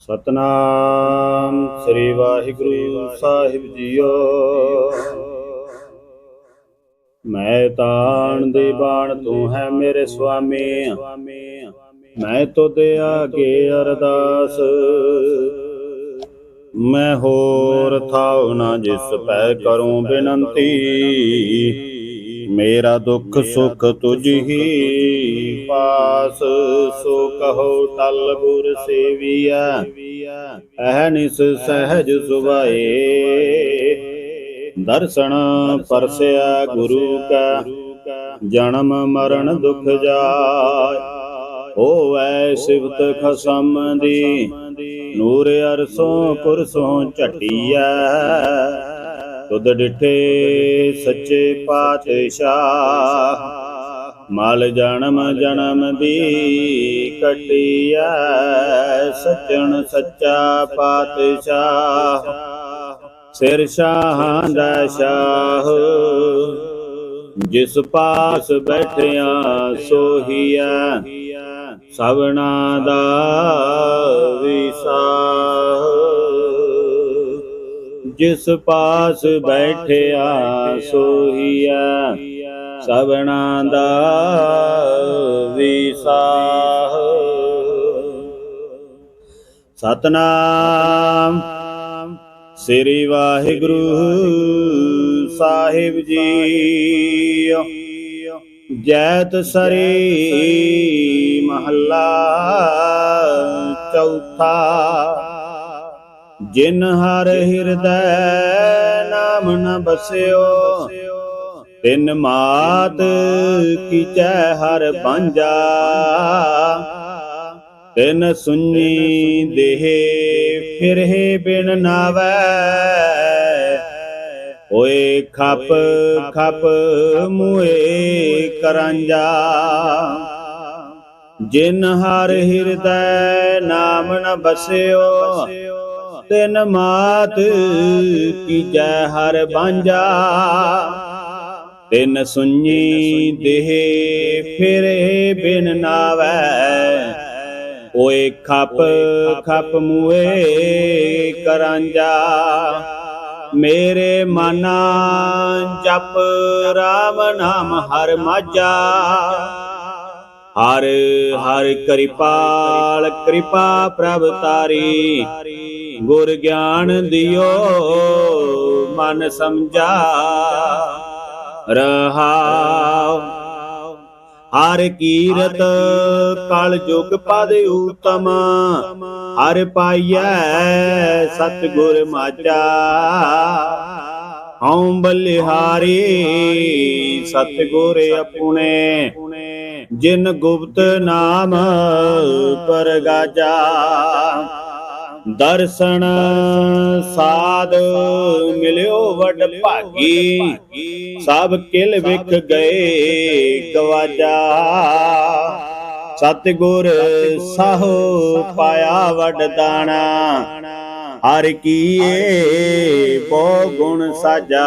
ਸਤਨਾਮ ਸ੍ਰੀ ਵਾਹਿਗੁਰੂ ਸਾਹਿਬ ਜੀਓ। ਮੈਂ ਤਾਣ ਦੇ ਬਾਣ ਤੂੰ ਹੈ ਮੇਰੇ ਸੁਆਮੀ। ਮੈਂ ਤੁਧ ਆਗੇ ਅਰਦਾਸ। ਮੈਂ ਹੋਰ ਥਾਉ ਨਾ ਜਿਸ ਪੈ ਕਰੂੰ ਬੇਨੰਤੀ। ਮੇਰਾ ਦੁੱਖ ਸੁਖ ਤੁਝ ਹੀ ਪਾਸ ਸੋ ਕਹੋ ਟਲ ਗੁਰ ਸੇਵੀਆ ਅਹਨਿਸ ਸਹਿਜ ਸੁਭਾਏ। ਦਰਸ਼ਨ ਪਰਸਿਆ ਗੁਰੂ ਕਾ। ਜਨਮ ਮਰਨ ਦੁਖ ਜਾਏ। ਹੋਵੈ ਸਿਵਤ ਖਸਮ ਦੀ। ਨੂਰ ਅਰਸੋਂ ਕੁਰਸੋਂ ਝਟੀਐ। ਤੁਧ ਡਿਠੇ ਸੱਚੇ ਪਾਤਸ਼ਾਹ। ਮਲ ਜਨਮ ਜਨਮ ਦੀ ਕਟਿਆ ਸੱਚਣ ਸੱਚਾ ਪਾਤਸ਼ਾਹ। ਸਿਰ ਸ਼ਾਹਾਂ ਦਾ ਸ਼ਾਹ, ਜਿਸ ਪਾਸ ਬੈਠਿਆ ਸੋਹੀਐ ਸਭਨਾ ਦਾ ਵਿਸਾਹ ਜਿਸ ਪਾਸ ਬੈਠਿਆ ਸੋਹੀਐ ਸਭਨਾ ਦਾ ਵਿਸਾਹ। ਸਤਨਾਮ ਸ੍ਰੀ ਵਾਹਿਗੁਰੂ ਸਾਹਿਬ ਜੀ। ਜੈਤ ਸਰੀ ਮਹੱਲਾ ਚੌਥਾ। ਜਿਨ ਹਰ ਹਿਰਦੈ ਨਾਮ ਨ ਬਸਿਓ, ਤਿਨ ਮਾਤ ਕੀਚੈ ਹਰ ਬਾਂਝਾ, ਤਿਨ ਸੁਣੀ ਦੇਹ ਫਿਰਹਿ ਬਿਨ ਨਾਵੈ ਓਏ ਖਪ ਖਪ ਮੂਏ ਕਰਾਂਜਾ ਜਿਨ ਹਰ ਹਿਰਦੈ ਨਾਮ ਨ ਬਸਿਓ ਤਿਨ ਮਾਤ ਕੀਜੈ ਹਰ ਬਾਂਝਾ ਤਿਨ ਸੁਣੀ ਦੇਹ ਫਿਰੇ ਬਿਨ ਨਾਵੈ। ਓਏ ਖਪ ਖਪ ਮੂਏ ਕਰਾਂਜਾ। ਮੇਰੇ ਮਨਾ ਜਪ ਰਾਮ ਨਾਮ ਹਰ ਮਾਝਾ। ਹਰ ਹਰ ਕਿਰਪਾਲ, ਕਿਰਪਾ ਪ੍ਰਭ ਤਾਰੀ। ਗੁਰ ਗਿਆਨ ਦਿਓ, ਮਨ ਸਮਝਾ। ਰਹਾਉ। ਹਰ ਕੀਰਤ ਕਲ ਜੁਗ ਪਦ ਉਤਮ ਹਰ ਪਾਈਐ ਸਤਿਗੁਰ ਮਾਚਾ ਹਉ ਬਲਿਹਾਰੀ ਸਤਿਗੁਰ ਆਪਣੇ ਜਿਨ ਗੁਪਤ ਨਾਮ ਪਰਗਾਜਾ, ਦਰਸ਼ਨ ਸਾਧ ਮਿਲਿਓ ਵਡ ਭਾਗੀ, ਸਭ ਕਿਲ ਵਿਖ ਗਏ ਗਵਾਜਾ। ਸਤਿਗੁਰ ਸਾਹੋ ਪਾਇਆ ਵਡ ਦਾਣਾ, ਹਰ ਕੀਏ ਬੋ ਗੁਣ ਸਾਜਾ।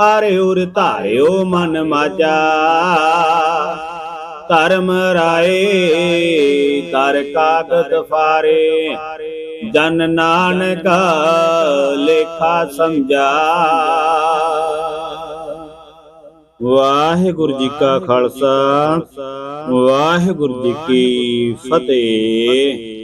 ਹਰ ਉਰ ਧਾਰਿਓ ਮਨ ਮਾਜਾ। ਧਰਮ ਰਾਏ ਕਰ ਕਾਗਦ ਫਾਰੇ। ਜਨ ਨਾਨਕ ਲੇਖਾ ਸਮਝਾ। ਵਾਹਿਗੁਰੂ ਜੀ ਕਾ ਖਾਲਸਾ, ਵਾਹਿਗੁਰੂ ਜੀ ਕੀ ਫਤਿਹ।